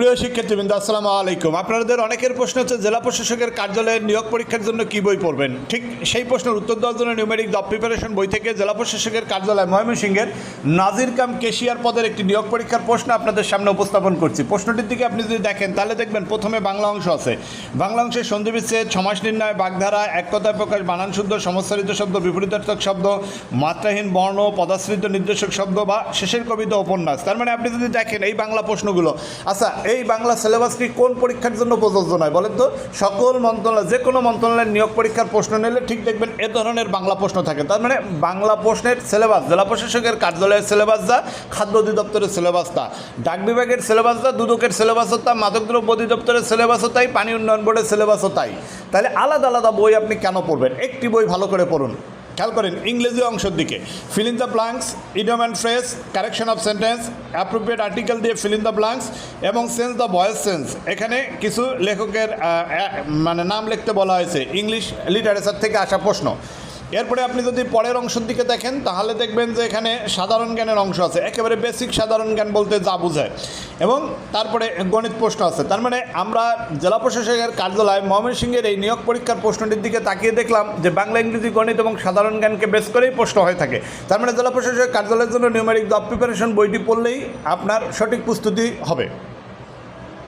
প্রিয় শিক্ষার্থীবৃন্দ, আসসালামু আলাইকুম। আপনাদের অনেকের প্রশ্ন হচ্ছে, জেলা প্রশাসকের কার্যালয়ের নিয়োগ পরীক্ষার জন্য কী বই পড়বেন? ঠিক সেই প্রশ্নের উত্তর দেওয়ার জন্য নিউমেরিক জব প্রিপারেশন বই থেকে জেলা প্রশাসকের কার্যালয় ময়মনসিংহের নাজির কাম কেশিয়ার পদের একটি নিয়োগ পরীক্ষার প্রশ্ন আপনাদের সামনে উপস্থাপন করছি। প্রশ্নটির দিকে আপনি যদি দেখেন, তাহলে দেখবেন প্রথমে বাংলা অংশ আছে। বাংলা অংশের সন্ধি বিচ্ছেদ সমাস নির্ণয়, বাগধারা, এক কথায় প্রকাশ, বানান শুদ্ধ, সমস্যারিত শব্দ, বিপরীতার্থক শব্দ, মাত্রাহীন বর্ণ, পদাশ্রিত নির্দেশক শব্দ বা শেষের কবিতা, উপন্যাস। তার মানে আপনি যদি দেখেন এই বাংলা প্রশ্নগুলো আচ্ছা এই বাংলা সিলেবাসটি কোন পরীক্ষার জন্য প্রযোজ্য নয়? বলেন তো, সকল মন্ত্রণালয়, যে কোনো মন্ত্রণালয়ের নিয়োগ পরীক্ষার প্রশ্ন নিলে ঠিক দেখবেন এ ধরনের বাংলা প্রশ্ন থাকে। তার মানে বাংলা প্রশ্নের সিলেবাস জেলা প্রশাসকের কার্যালয়ের সিলেবাস যা, খাদ্য অধিদপ্তরের সিলেবাস তা। ডাক বিভাগের সিলেবাস যা, দুদকের সিলেবাসও তা মাদকদ্রব্য অধিদপ্তরের সিলেবাসও তাই, পানি উন্নয়ন বোর্ডের সিলেবাসও তাই। তাহলে আলাদা আলাদা বই আপনি কেন পড়বেন? একটি বই ভালো করে পড়ুন। খেয়াল করেন, ইংরেজি অংশের দিকে। Fill the blanks idiom and phrase correction of sentence appropriate article দিয়ে ফিল দ্য ব্লাঙ্কস এবং সেন্স দ্য ভয়েস সেন্স এখানে কিছু লেখকের মানে নাম লিখতে বলা হয়েছে ইংলিশ লিটারেচার থেকে আসা প্রশ্ন। এরপরে আপনি যদি পরের অংশের দিকে দেখেন, তাহলে দেখবেন যে এখানে সাধারণ জ্ঞানের অংশ আছে। একেবারে বেসিক সাধারণ জ্ঞান বলতে যা বোঝায়। এবং তারপরে গণিত প্রশ্ন আছে। তার মানে আমরা জেলা প্রশাসকের কার্যালয় ময়মনসিংহের এই নিয়োগ পরীক্ষার প্রশ্নটির দিকে তাকিয়ে দেখলাম যে বাংলা, ইংরেজি, গণিত এবং সাধারণ জ্ঞানকে বেস করেই প্রশ্ন হয়ে থাকে। তার মানে জেলা প্রশাসকের কার্যালয়ের জন্য নিউমেরিক জব প্রিপারেশন বইটি পড়লেই আপনার সঠিক প্রস্তুতি হবে।